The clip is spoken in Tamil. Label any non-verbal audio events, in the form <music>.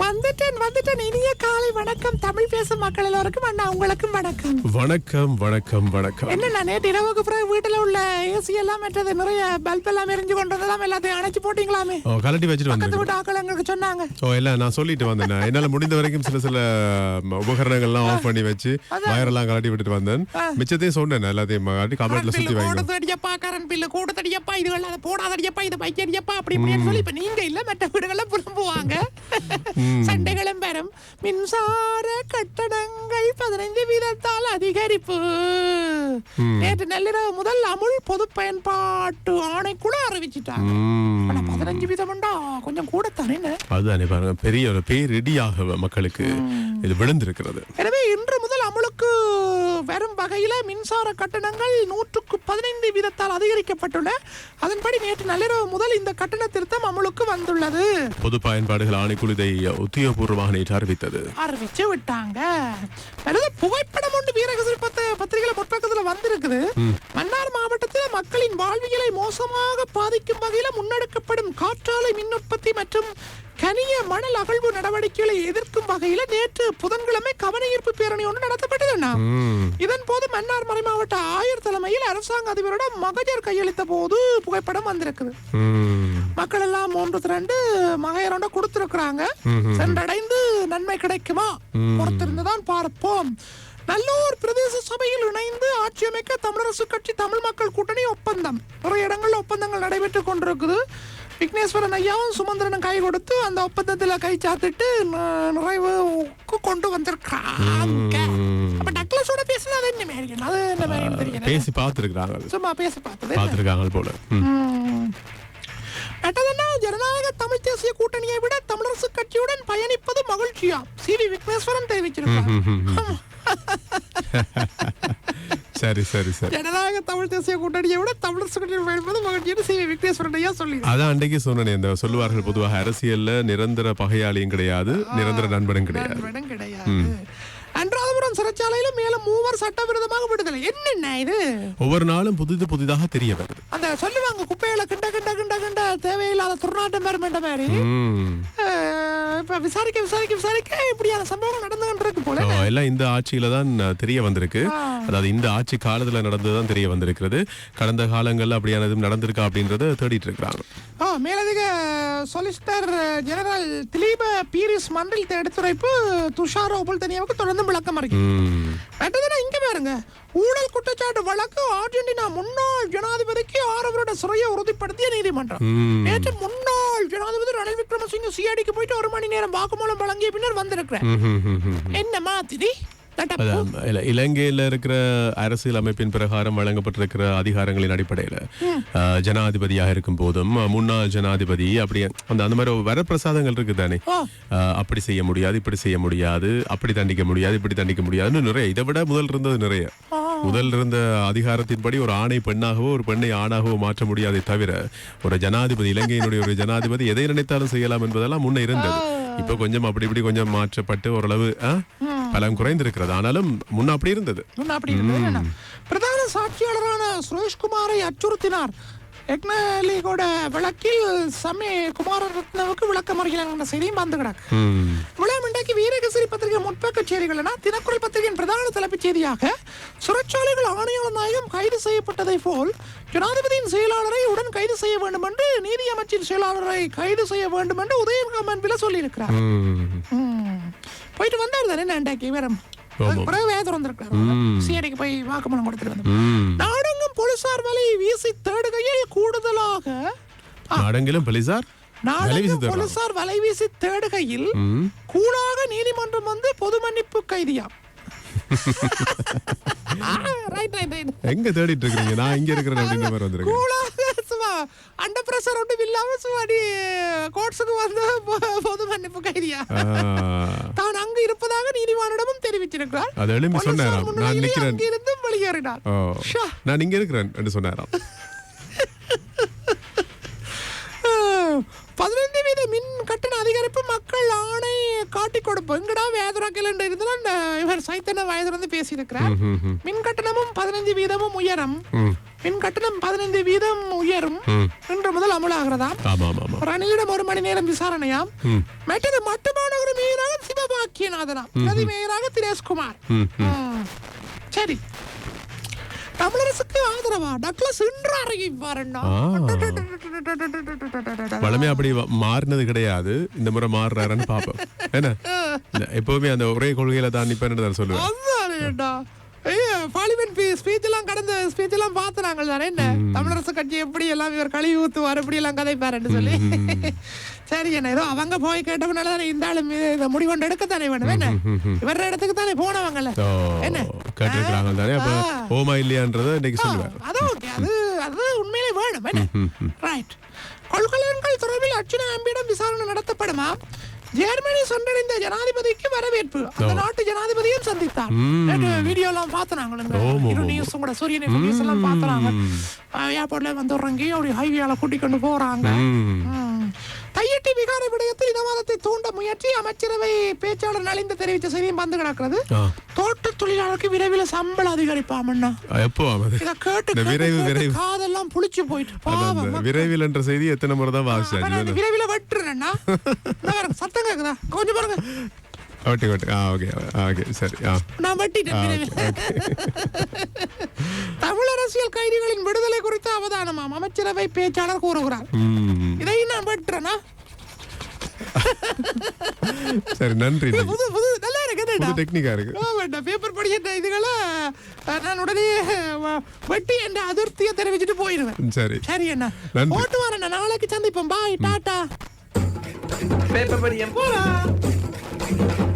வந்துட்டேன் வந்துட்டேன். இனிய காலை வணக்கம். தமிழ் பேசும் மக்கள் எல்லோருக்கும் அண்ணா உங்களுக்கும் வணக்கம். வணக்கம் வணக்கம் வணக்கம். என்ன நான் நேற்று இரவுக்கு பிறகு வீட்டுல உள்ள ஏசி எல்லாம் மற்றது நிறைய பல்ப் எல்லாம் எரிஞ்சு கொண்டதெல்லாம் எல்லாத்தையும் அணைச்சு போட்டீங்களாமே? ஓ கலட்டி வச்சுட்டு வந்திருக்கேன். வீட்டு ஆக்கள் எங்களுக்கு சொன்னாங்க. ஓ இல்ல நான் சொல்லிட்டு வந்தேன். என்னால முடிந்த வரைக்கும் சில சில உபகரணங்கள்லாம் ஆஃப் பண்ணி வச்சு வயரெல்லாம் கலட்டி விட்டுட்டு வந்தேன். மிச்சத்தையும் சொன்னேன் எல்லாத்தையும் காட்டி கமெண்ட்ல சுத்தி வைங்க. கூடு தடியப்பா கரண்ட் பில்லு கூடு தடியப்பா இது போடாதடியப்பா இது பைக்கடியப்பா அப்படி இப்படின்னு சொல்லி இப்ப நீங்க இல்ல மற்ற வீடுகளை புலம்புவாங்க. சண்டைகளும் பெறும் மின்சார கட்டணங்கள் பதினைந்து வீதத்தால் அதிகரிப்பு. நேற்று நள்ளிரவு முதல் அமுல் பொது பயன்பாட்டு ஆணைக்குழு அறிவிச்சிட்டாங்க. ஆனா பதினஞ்சு வீதம்டா. கொஞ்சம் கூட தானே அதுதானே பாருங்க பெரிய ஒரு பேரிடியாக மக்களுக்கு இது விழுந்திருக்கிறது. எனவே இன்று முதல் அமலுக்கு வரும் வகையில மின்சார கட்டணங்கள் நூற்றுக்கு பதினைந்து வீதத்தால் அதிகரிக்கப்பட்டுள்ளன அதன்படி நேற்று நள்ளிரவு முதல் இந்த கட்டண திருத்தம் அமலுக்கு வந்துள்ளது. பொது பயன்பாடுகள் ஆணைக்குழு இதை உத்தியோகபூர்வமாக நேற்று அறிவித்தது. அறிவிச்சு விட்டாங்க. புகைப்படம் ஒன்று வீரகசிரி பத்த பத்திரிகையில முற்பக்கத்துல வந்திருக்குது. மன்னார் மாவட்டத்தில் மக்களின் வாழ்வியலை மோசமாக பாதிக்கும் வகையில முன்னெடுக்கப்படும் காற்றாலை மின் உற்பத்தி மற்றும் கனிய மணல் அகழ்வு நடவடிக்கைகளை எதிர்க்கும் வகையில நேற்று புதன்கிழமை கவன ஈர்ப்பு பேரணி ஒன்று நடத்தப்பட்டதுண்ணா. இதன் போது மன்னார் மறைமாவட்ட ஆயர் தலைமையில் அரசாங்க அதிபரிடம் மகஜர் கையளித்த போது புகைப்படம் வந்திருக்குது. மக்கள் எல்லாம் ஒன்று திரண்டு மகையரோட கொடுத்திருக்கிறாங்க. சென்றடைந்து நன்மை கிடைக்குமா? பொறுத்திருந்துதான் பார்ப்போம். நல்லூர் பிரதேச சபையில் இணைந்து ஆட்சி அமைக்க தமிழரசு கட்சி தமிழ் மக்கள் கூட்டணி ஒப்பந்தம். நிறைய இடங்கள்ல ஒப்பந்தங்கள் நடைபெற்று கொண்டிருக்குது. விக்னேஸ்வரன் ஐயாவும் சுமந்திரனும் கை கொடுத்து அந்த ஒப்பந்தத்துல கை சாத்திட்டு நிறைவுக்கு கொண்டு வந்திருக்காங்க அப்ப டக்ளஸோட பேசினா அது என்ன மாதிரி அது என்ன மாதிரி தெரியல பேசி பார்த்துருக்காங்க சும்மா பேசி பார்த்தது பார்த்துருக்காங்க போல. மற்றதென்ன ஜனநாயக தமிழ் தேசிய கூட்டணியை விட தமிழரசு கட்சியுடன் பயணிப்பது மகிழ்ச்சியா சி வி விக்னேஸ்வரன் தெரிவிச்சிருக்கார் <laughs> சரி சரி சரி. ஜனநாயக தமிழ் தேசிய கூட்டணியை விட தமிழரசு கட்சியுடன் பயணிப்பது மகிழ்ச்சின்னு சி விக்னேஸ்வரன் ஐயா சொல்லி அதான் அன்றைக்கு சொன்னேனே இந்த சொல்லுவார்கள் பொதுவாக அரசியல்ல நிரந்தர பகையாளியும் கிடையாது நிரந்தர நண்பனும் கிடையாது. நண்பனும் கிடையாது. அன்றாதபுரம் சிறைச்சாலையில மேலும் மூவர் சட்டவிரோதமாக விடுதலை. என்னென்ன இது? ஒவ்வொரு நாளும் புதிது புதிதாக தெரிய வருது. அந்த சொல்லுவாங்க குப்பையில கிண்ட கிண்ட கிண்ட கிண்ட தேவையில்லாத துர்நாட்டம் பெருமென்ற மாதிரி. இப்ப விசாரிக்க விசாரிக்க விசாரிக்க இப்படியான சம்பவங்கள் நடந்துகிட்டு இருக்கு போல. எல்லாம் இந்த ஆட்சியில தான் தெரிய வந்திருக்கு. அதாவது இந்த ஆட்சி காலத்துல நடந்ததுதான் தெரிய வந்திருக்கிறது. கடந்த காலங்கள்ல அப்படியான எதுவும் நடந்திருக்கா அப்படின்றத தேடிட்டு இருக்கிறாங்க. ஆ, மேலதிக சொலிசிட்டர் ஜெனரல் திலீப பீரிஸ் மன்றில் எடுத்துரைப்பு துஷார் ஓபல் தனியாவுக்கு தொடர்ந்து விளக்கம் இருக்கு இங்க பாருங்க. ஊழல் குற்றச்சாட்டு வழக்கு அர்ஜென்டினா முன்னாள் ஜனாதிபதிக்கு ஆறு வருட சிறையை உறுதிப்படுத்திய நீதிமன்றம். நேற்று முன்னாள் ஜனாதிபதி ரணில் விக்ரமசிங்க சிஐடிக்கு போயிட்டு ஒரு மணி நேரம் வாக்குமூலம் வழங்கிய பின்னர் வந்திருக்கிறேன். என்ன மாதிரி இலங்கையில இருக்கிற அரசியல் அமைப்பின் பிரகாரம் வழங்கப்பட்டிருக்கிற அதிகாரங்களின் அடிப்படையில ஜனாதிபதியாக இருக்கும் போதும் முன்னாள் ஜனாதிபதி அப்படி அந்த அந்த மாதிரி வரப்பிரசாதங்கள் இருக்கு தானே? அப்படி செய்ய முடியாது இப்படி செய்ய முடியாது அப்படி தண்டிக்க முடியாது இப்படி தண்டிக்க முடியாதுன்னு நிறைய இதை விட முதல் இருந்தது நிறைய. முதல் இருந்த அதிகாரத்தின்படி ஒரு ஆணை பெண்ணாகவோ ஒரு பெண்ணை ஆணாகவோ மாற்ற முடியாதே தவிர ஒரு ஜனாதிபதி இலங்கையினுடைய ஒரு ஜனாதிபதி எதை நினைத்தாலும் செய்யலாம் என்பதெல்லாம் முன்ன இருந்தது. இப்ப கொஞ்சம் அப்படி இப்படி கொஞ்சம் மாற்றப்பட்டு ஓரளவு பலம் குறைந்திருக்கிறது. ஆனாலும் முன்ன அப்படி இருந்தது. இன்னும் அப்படி இருந்தது? பிரதான சாட்சியாளரான சுரேஷ்குமாரை அச்சுறுத்தினார். எக்னலிகோட வழக்கில் சமய குமார ரத்னவுக்கு விளக்கம் அளிக்கிறாங்க செய்தியும் வந்து கிடக்கு. விளையாம் இன்றைக்கு வீரகசிரி பத்திரிகை முற்பக்க செய்திகள்னா தினக்குரல் பத்திரிகையின் பிரதான தலைப்புச் செய்தியாக சிறைச்சாலைகள் ஆணையாளர் நாயகம் கைது செய்யப்பட்டதை போல் ஜனாதிபதியின் செயலாளரை உடன் கைது செய்ய வேண்டும் என்று நீதி அமைச்சின் செயலாளரை கைது செய்ய வேண்டும் என்று உதயநிதி அன்பில சொல்லியிருக்கிறார். போயிட்டு வந்தார் தானே இன்றைக்கு வீரம். பிறகு வேதம் வந்திருக்காரு சிஐடிக்கு போய் வாக்குமூலம் கொடுத்துட்டு வந்தார். ம். நாடெங்கும் போலீசார் வலை வீசி தேடுகையில் கூடுதலாக நாடெங்கிலும் போலீசார். போலீசார் வலை வீசி தேடுகையில். கூடாக நீதிமன்றம் வந்து பொது மன்னிப்பு கைதியா? <laughs> எங்க தேடிட்டு இருக்கீங்க நான் இங்க இருக்கிறேன் அப்படின்ற மாதிரி வந்திருக்கேன் அண்டர் பிரஷர் ஒன்றும் இல்லாம சும்மாடி கோட்ஸுக்கு வந்து பொது மன்னிப்பு கைதியா தான் அங்கு இருப்பதாக நீதிமானிடமும் தெரிவிச்சிருக்கிறார் அது எழுப்பி சொன்னாராம் நான் நிற்கிறேன் அங்கிருந்து வெளியேறினார் நான் இங்க இருக்கிறேன் என்று சொன்னாராம் பதினைந்து வீத மின் கட்டண அதிகரிப்பு மக்கள் ஆணை காட்டி கொடுப்போம் எங்கடா வேதுராக்கில் இருந்தாலும் இவர் சைத்தன்ன வயதுல இருந்து பேசியிருக்கிறார் மின் கட்டணமும் பதினைந்து வீதமும் உயரம் மின் கட்டணம் பதினைந்து வீதம் உயரும் இன்று முதல் அமலாகிறதாம் ரணியிடம் ஒரு மணி நேரம் விசாரணையாம். மற்றது மட்டுமானவர் மேயராக சிவபாக்கியநாதனாம். பிரதி மேயராக தினேஷ்குமார். சரி. தமிழரசுக்கு ஆதரவா? டக்ளஸ் இன்று அறிவிப்பாருன்னா வளமே அப்படி மாறினது கிடையாது. இந்த முறை மாறுறாருன்னு பாப்போம். என்ன? <laughs> எப்பவுமே அந்த ஒரே கொள்கையில தான் நிப்பேன்னு சொல்லுவேன். பார்லிமெண்ட் ஸ்பீச் எல்லாம் கடந்த ஸ்பீச் எல்லாம் பார்த்தனாங்க தானே என்ன? தமிழரசு கட்சி எப்படி எல்லாம் இவர் கழுவி ஊத்துவார் எப்படி எல்லாம் கதைப்பாருன்னு சொல்லி. சரி என்ன ஏதோ அவங்க போய் கேட்டவனால தானே இந்த ஆளு இந்த முடிவொண்டு எடுக்கத்தானே வேணும் என்ன? இவர இடத்துக்கு தானே போனவங்கல்ல என்ன? கேட்டிருக்கிறாங்க தானே அப்ப. ஓமா இல்லையான்றதை இன்னைக்கு ஆ, சொல்லுவார். அது ஓகே. அது அது உண்மையிலே வேணும் என்ன? ரைட் கொள்கலன்கள் தொடர்பில் அர்ச்சுனா அம்பியிடம் விசாரணை நடத்தப்படுமா? ஜெர்மனி சென்றடைந்த ஜனாதிபதிக்கு வரவேற்பு. அந்த நாட்டு ஜனாதிபதியும் சந்தித்தார். வீடியோ எல்லாம் பார்த்தனாங்க. இரு ஓமோ. நியூஸ் கூட சூரியன் நியூஸ் எல்லாம் பார்த்தனாங்க. ஏர்போர்ட்ல வந்து இறங்கி அப்படி ஹைவேல கூட்டிக் கொண்டு போறாங்க. தையிட்டி விகார விடயத்தில் இனவாதத்தை தூண்ட முயற்சி அமைச்சரவை பேச்சாளர் நலிந்து தெரிவித்த செய்தியும் வந்து கிடக்கிறது. தோட்ட தொழிலாளருக்கு விரைவில் சம்பளம் அதிகரிப்பாமன்னா எப்போ கேட்டு விரைவு விரைவு. காதெல்லாம் புளிச்சு போயிட்டு. விரைவில் என்ற செய்தி எத்தனை முறை தான் வாசிச்சாச்சு விரைவில் வெட்டுறேன்னா <laughs> சத்தம் கேக்குதா? கொஞ்சம் பாருங்க. Okay okay ah okay. Okay. சரி ஆ. நான் வெட்டிட்டேன் <laughs> தமிழ் அரசியல் கைதிகளின் விடுதலை குறித்த அவதானமாம். அமைச்சரவை பேச்சாளர் கூறுகிறார். ம். இதை நான் வெட்டுறேன்னா <laughs> சரி நன்றி புது புது நல்லா இருக்குதுடா புது டெக்னிக்கா இருக்கு. வேண்டாம் பேப்பர் படிக்கிற இதுகளை அஹ், நான் உடனே வெட்டி என்ற அதிருப்தியை தெரிவிச்சுட்டு போயிடுவேன். சரி. சரி என்ன நன்றி. போட்டு வரேன் நாளைக்கு சந்திப்போம். Bye tata. பேப்பர் படியம். போலாம்.